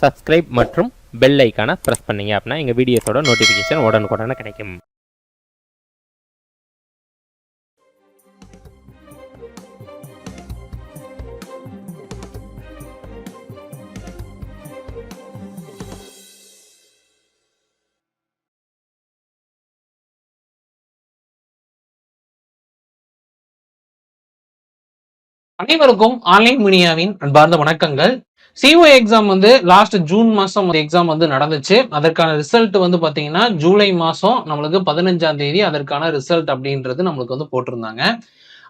Subscribe மற்றும் bell ஐக்கானை press பண்ணீங்க அப்படின்னா எங்கள் வீடியோஸோட நோட்டிஃபிகேஷன் உடனுக்குடனே கிடைக்கும். அனைவருக்கும் ஆன்லைன் மீடியாவின் அன்பார்ந்த வணக்கங்கள். சிஓ எக்ஸாம் வந்து லாஸ்ட் ஜூன் மாசம் எக்ஸாம் வந்து நடந்துச்சு. அதற்கான ரிசல்ட் வந்து பாத்தீங்கன்னா ஜூலை மாசம் நம்மளுக்கு பதினஞ்சாம் தேதி அதற்கான ரிசல்ட் அப்படின்றது நம்மளுக்கு வந்து போட்டிருந்தாங்க.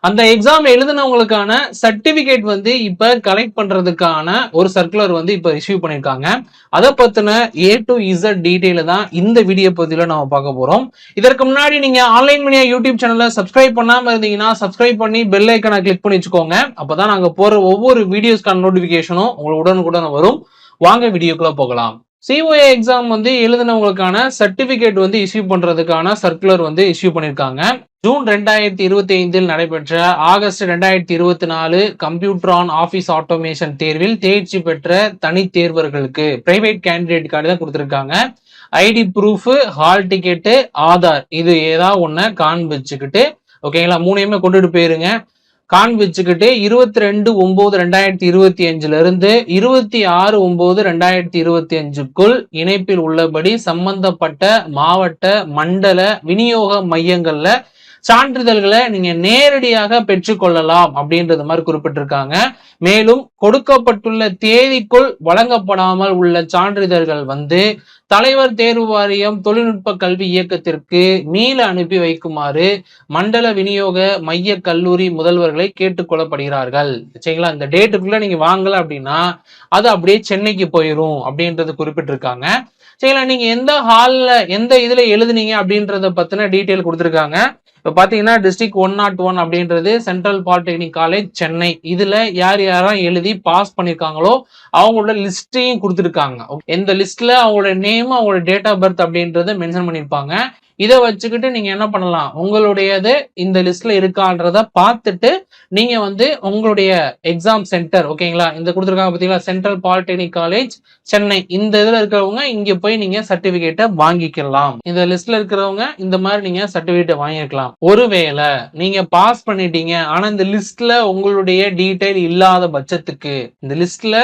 அந்த எக்ஸாம் எழுதினவங்களுக்கான சர்டிபிகேட் வந்து இப்ப கலெக்ட் பண்றதுக்கான ஒரு சர்க்குலர் வந்து இப்ப இஷ்யூ பண்ணிருக்காங்க. அதை பத்தின ஏ டு இசட் டீடைல தான் இந்த வீடியோ பகுதியில நம்ம பார்க்க போறோம். இதற்கு முன்னாடி நீங்க ஆன்லைன் மீடியா யூடியூப் சேனலை சப்ஸ்கிரைப் பண்ணாம இருந்தீங்கன்னா சப்ஸ்கிரைப் பண்ணி பெல் ஐக்கனை கிளிக் பண்ணி வச்சுக்கோங்க. அப்பதான் நாங்க போற ஒவ்வொரு வீடியோஸ்க்கான நோட்டிபிகேஷனும் உங்களுக்கு உடனுக்குடன் வரும். வாங்க வீடியோக்குள்ள போகலாம். சிஓஏ எக்ஸாம் வந்து எழுதினவங்களுக்கான சர்டிபிகேட் வந்து இஷ்யூ பண்றதுக்கான சர்க்குலர் வந்து இஷ்யூ பண்ணியிருக்காங்க ஜூன் ரெண்டாயிரத்தி இருபத்தி ஐந்தில் நடைபெற்ற ஆகஸ்ட் ரெண்டாயிரத்தி இருபத்தி நாலு கம்ப்யூட்டர் ஆன் ஆஃபீஸ் ஆட்டோமேஷன் தேர்வில் தேர்ச்சி பெற்ற தனி தேர்வர்களுக்கு பிரைவேட் கேண்டிடேட் கார்டு தான் கொடுத்துருக்காங்க. ID proof hall ticket Aadhaar இது ஏதாவது ஒன்றை காண்பிச்சுக்கிட்டு ஓகேங்களா மூணையுமே கொண்டுட்டு போயிருங்க. காண்பிச்சுக்கிட்டு இருபத்தி ரெண்டு ஒன்பது ரெண்டாயிரத்தி இருபத்தி அஞ்சுல இருந்து இருபத்தி ஆறு ஒன்பது ரெண்டாயிரத்தி இருபத்தி அஞ்சுக்குள் இணைப்பில் உள்ளபடி சம்பந்தப்பட்ட மாவட்ட மண்டல விநியோக மையங்கள்ல சான்றிதழ்களை நீங்க நேரடியாக பெற்றுக்கொள்ளலாம் அப்படின்றது மாதிரி குறிப்பிட்டிருக்காங்க. மேலும் கொடுக்கப்பட்டுள்ள தேதிக்குள் வழங்கப்படாமல் உள்ள சான்றிதழ்கள் வந்து தலைவர் தேர்வு வாரியம் தொழில்நுட்ப கல்வி இயக்கத்திற்கு மீள அனுப்பி வைக்குமாறு மண்டல விநியோக மைய கல்லூரி முதல்வர்களை கேட்டுக்கொள்ளப்படுகிறார்கள் சரிங்களா? இந்த டேட்டுக்குள்ள நீங்க வாங்கல அப்படின்னா அது அப்படியே சென்னைக்கு போயிடும் அப்படின்றது குறிப்பிட்டிருக்காங்க. சரிங்களா? நீங்க எந்த ஹால்ல எந்த இதுல எழுதுனீங்க அப்படின்றத பத்தின டீட்டெயில் கொடுத்துருக்காங்க. இப்போ பார்த்தீங்கன்னா டிஸ்ட்ரிக்ட் ஒன் நாட் ஒன் அப்படின்றது சென்ட்ரல் பாலிடெக்னிக் காலேஜ் சென்னை. இதில் யார் யாரெல்லாம் எழுதி பாஸ் பண்ணியிருக்காங்களோ அவங்களோட லிஸ்ட்டையும் கொடுத்துருக்காங்க. எந்த லிஸ்ட்டில் அவங்களோட நேம் அவங்களோட டேட் ஆஃப் பர்த் அப்படின்றத மென்ஷன் பண்ணியிருப்பாங்க இதை வச்சுக்கிட்டு நீங்கள் என்ன பண்ணலாம்? உங்களுடையது இந்த லிஸ்ட்ல இருக்கான்றத பார்த்துட்டு நீங்கள் வந்து உங்களுடைய எக்ஸாம் சென்டர் ஓகேங்களா இந்த கொடுத்துருக்காங்க பார்த்தீங்களா? Central polytechnic college Chennai. இந்த இதில் இருக்கிறவங்க இங்கே போய் நீங்கள் சர்டிஃபிகேட்டை வாங்கிக்கலாம். இந்த லிஸ்ட்ல இருக்கிறவங்க இந்த மாதிரி நீங்கள் சர்டிஃபிகேட்டை வாங்கிக்கலாம் ஒருவேளை நீங்கள் பாஸ் பண்ணிட்டீங்க ஆனால் இந்த லிஸ்ட்ல உங்களுடைய டீட்டெயில் இல்லாத பட்சத்துக்கு இந்த லிஸ்ட்ல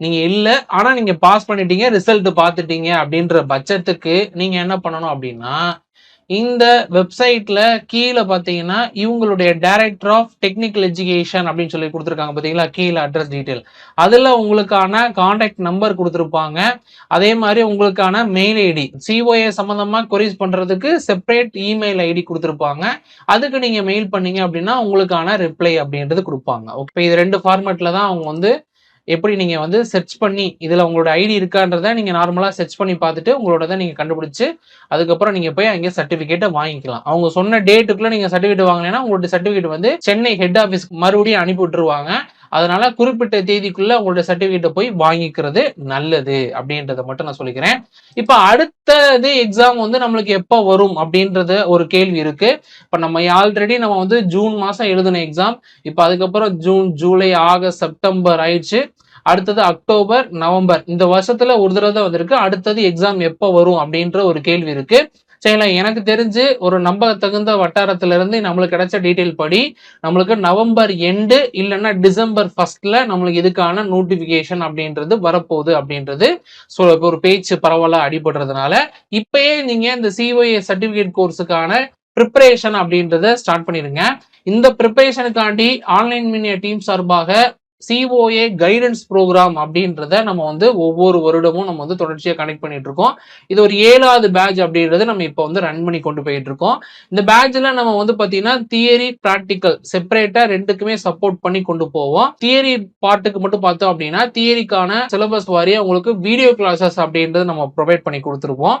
நீங்க இல்ல ஆனா நீங்க பாஸ் பண்ணிட்டீங்க ரிசல்ட் பார்த்துட்டீங்க அப்படின்ற பட்சத்துக்கு நீங்க என்ன பண்ணணும் அப்படின்னா இந்த வெப்சைட்ல கீழே பாத்தீங்கன்னா இவங்களுடைய டைரக்டர் ஆஃப் டெக்னிக்கல் எஜுகேஷன் அப்படின்னு சொல்லி கொடுத்துருக்காங்க பாத்தீங்களா கீழே அட்ரஸ் டீட்டெயில் அதுல உங்களுக்கான காண்டாக்ட் நம்பர் கொடுத்துருப்பாங்க. அதே மாதிரி உங்களுக்கான மெயில் ஐடி சிஓஏ சம்பந்தமா கொரிஸ் பண்றதுக்கு செப்பரேட் இமெயில் ஐடி கொடுத்துருப்பாங்க. அதுக்கு நீங்க மெயில் பண்ணீங்க அப்படின்னா உங்களுக்கான ரிப்ளை அப்படின்றது கொடுப்பாங்க. ஓகே இது ரெண்டு ஃபார்மேட்ல தான் அவங்க வந்து எப்படி நீங்கள் வந்து சர்ச் பண்ணி இதில் உங்களோட ஐடி இருக்கான்றதை நீங்கள் நார்மலாக சர்ச் பண்ணி பார்த்துட்டு உங்களோட நீங்கள் கண்டுபிடிச்சி அதுக்கப்புறம் நீங்கள் போய் அங்கே சர்டிஃபிகேட்டை வாங்கிக்கலாம். அவங்க சொன்ன டேட்டுக்குள்ளே நீங்கள் சர்டிஃபிகேட் வாங்கினீங்கன்னா உங்களோட சர்டிஃபிகேட் வந்து சென்னை ஹெட் ஆஃபீஸ்க்கு மறுபடியும் அனுப்பி விட்டுருவாங்க. அதனால குறிப்பிட்ட தேதிக்குள்ள உங்களோட சர்டிபிகேட்டை போய் வாங்கிக்கிறது நல்லது அப்படின்றத மட்டும் நான் சொல்லிக்கிறேன். இப்ப அடுத்தது எக்ஸாம் வந்து நம்மளுக்கு எப்போ வரும் அப்படின்றது ஒரு கேள்வி இருக்கு. இப்ப நம்ம ஆல்ரெடி நம்ம வந்து ஜூன் மாசம் எழுதின எக்ஸாம் இப்போ அதுக்கப்புறம் ஜூன் ஜூலை ஆகஸ்ட் செப்டம்பர் ஆயிடுச்சு. அடுத்தது அக்டோபர் நவம்பர். இந்த வருஷத்துல ஒரு தடவை தான் வந்திருக்கு. அடுத்தது எக்ஸாம் எப்போ வரும் அப்படின்ற ஒரு கேள்வி இருக்கு. சரிங்களா? எனக்கு தெரிஞ்சு ஒரு நம்ப தகுந்த வட்டாரத்திலிருந்து நம்மளுக்கு கிடைச்ச டீட்டெயில் படி நம்மளுக்கு நவம்பர் எண்டு இல்லைன்னா டிசம்பர் ஃபர்ஸ்ட்ல நம்மளுக்கு இதுக்கான நோட்டிபிகேஷன் அப்படின்றது வரப்போகுது அப்படின்றது. ஸோ இப்போ ஒரு பேச்சு பரவலாக அடிபடுறதுனால இப்பயே நீங்க இந்த சிஓஏ சர்டிபிகேட் கோர்ஸுக்கான ப்ரிப்பரேஷன் அப்படின்றத ஸ்டார்ட் பண்ணிடுங்க. இந்த ப்ரிப்பரேஷனுக்காண்டி ஆன்லைன் மீடியா டீம் சார்பாக சிஓஏ கைடன்ஸ் ப்ரோக்ராம் அப்படின்றத நம்ம வந்து ஒவ்வொரு வருடமும் நம்ம வந்து தொடர்ச்சியாக கனெக்ட் பண்ணிட்டு இருக்கோம். இது ஒரு ஏழாவது பேட்ச் அப்படின்றத நம்ம இப்போ வந்து ரன் பண்ணி கொண்டு போயிட்டு இருக்கோம். இந்த பேட்ச்ல நம்ம வந்து பார்த்தீங்கன்னா தியரி ப்ராக்டிக்கல் செப்பரேட்டா ரெண்டுக்குமே சப்போர்ட் பண்ணி கொண்டு போவோம். தியரி பாட்டுக்கு மட்டும் பார்த்தோம் அப்படின்னா தியரிக்கான சிலபஸ் வாரியா உங்களுக்கு வீடியோ கிளாஸஸ் அப்படின்றது நம்ம ப்ரொவைட் பண்ணி கொடுத்துருவோம்.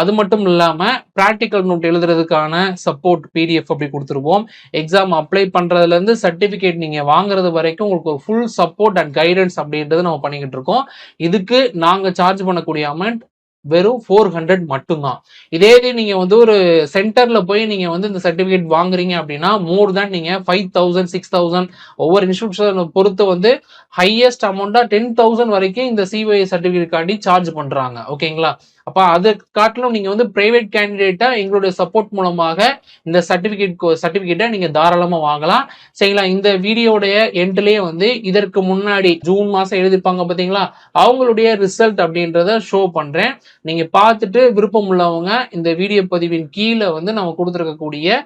அது மட்டும் இல்லாமல் ப்ராக்டிக்கல் நோட் எழுதுறதுக்கான சப்போர்ட் பிடிஎஃப் அப்படி கொடுத்துருவோம். எக்ஸாம் அப்ளை பண்ணுறதுலேருந்து சர்டிஃபிகேட் நீங்கள் வாங்குறது வரைக்கும் உங்களுக்கு ஒரு ஃபுல் சப்போர்ட் அண்ட் கைடன்ஸ் அப்படின்றது நம்ம பண்ணிக்கிட்டு இருக்கோம். இதுக்கு நாங்க சார்ஜ் பண்ணக்கூடிய அமௌண்ட் வெறும் ஃபோர் ஹண்ட்ரட் மட்டும்தான். இதே இது நீங்க வந்து ஒரு சென்டர்ல போய் நீங்க வந்து இந்த சர்டிபிகேட் வாங்குறீங்க அப்படின்னா மோர் தான் நீங்க ஃபைவ் தௌசண்ட் சிக்ஸ் தௌசண்ட் ஒவ்வொரு இன்ஸ்டியூஷனை பொறுத்து வந்து ஹையஸ்ட் அமௌண்ட்டாக டென் தௌசண்ட் வரைக்கும் இந்த சிபிஐ சர்டிஃபிகேட்காண்டி சார்ஜ் பண்றாங்க. ஓகேங்களா அப்போ அதை காட்டிலும் நீங்கள் வந்து ப்ரைவேட் கேண்டிடேட்டாக எங்களுடைய சப்போர்ட் மூலமாக இந்த சர்டிஃபிகேட் சர்டிஃபிகேட்டை நீங்கள் தாராளமாக வாங்கலாம். சரிங்களா? இந்த வீடியோடைய எண்ட்லேயே வந்து இதற்கு முன்னாடி ஜூன் மாதம் எழுதியிருப்பாங்க பார்த்தீங்களா? அவங்களுடைய ரிசல்ட் அப்படின்றத ஷோ பண்ணுறேன் நீங்கள் பார்த்துட்டு விருப்பம் உள்ளவங்க இந்த வீடியோ பதிவின் கீழே வந்து நம்ம கொடுத்துருக்கக்கூடிய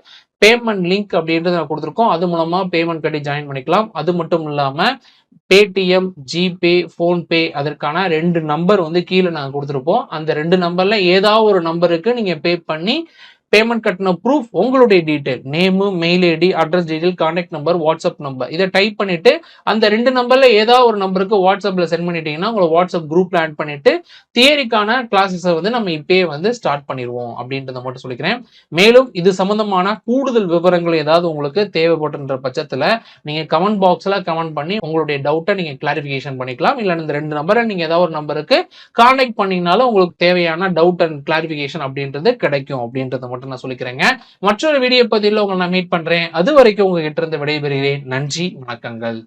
பேமெண்ட் லிங்க் அப்படின்றத நான் கொடுத்துருக்கோம். அது மூலமாக பேமெண்ட் கட்டி ஜாயின் பண்ணிக்கலாம். அது மட்டும் இல்லாமல் பேடிஎம் ஜிபே ஃபோன்பே அதற்கான ரெண்டு நம்பர் வந்து கீழே நாங்கள் கொடுத்துருப்போம். அந்த ரெண்டு நம்பர்ல ஏதாவது ஒரு நம்பருக்கு நீங்க பே பண்ணி பேமெண்ட் கட்டின ப்ரூஃப் உங்களுடைய detail name mail ID address detail contact number WhatsApp number இதை டைப் பண்ணிட்டு அந்த ரெண்டு நம்பர்ல ஏதாவது ஒரு நம்பருக்கு வாட்ஸ்அப்ல சென்ட் பண்ணிட்டீங்கன்னா உங்களை வாட்ஸ்அப் குரூப்ல ஆட் பண்ணிட்டு தியரிக்கான கிளாஸஸை வந்து நம்ம இப்பயே வந்து ஸ்டார்ட் பண்ணிடுவோம் அப்படின்றத மட்டும் சொல்லிக்கிறேன். மேலும் இது சம்பந்தமான கூடுதல் விவரங்கள் ஏதாவது உங்களுக்கு தேவைப்பட்டுன்ற பட்சத்தில் நீங்க கமெண்ட் பாக்ஸ்ல கமெண்ட் பண்ணி உங்களுடைய டவுட்டை நீங்க கிளாரிஃபிகேஷன் பண்ணிக்கலாம். இல்லை இந்த ரெண்டு நம்பரை நீங்க ஏதாவது ஒரு நம்பருக்கு கான்டாக்ட் பண்ணீங்கனாலும் உங்களுக்கு தேவையான டவுட் அண்ட் கிளாரிஃபிகேஷன் அப்படின்றது கிடைக்கும் அப்படின்றத மட்டும் மட்டும் நான் சொல்லிக்கிறேங்க. மற்றொரு வீடியோ பதிவில் உங்களை நான் மீட் பண்றேன். அது வரைக்கும் உங்ககிட்ட இருந்து விடைபெறுகிறேன். நன்றி வணக்கங்கள்.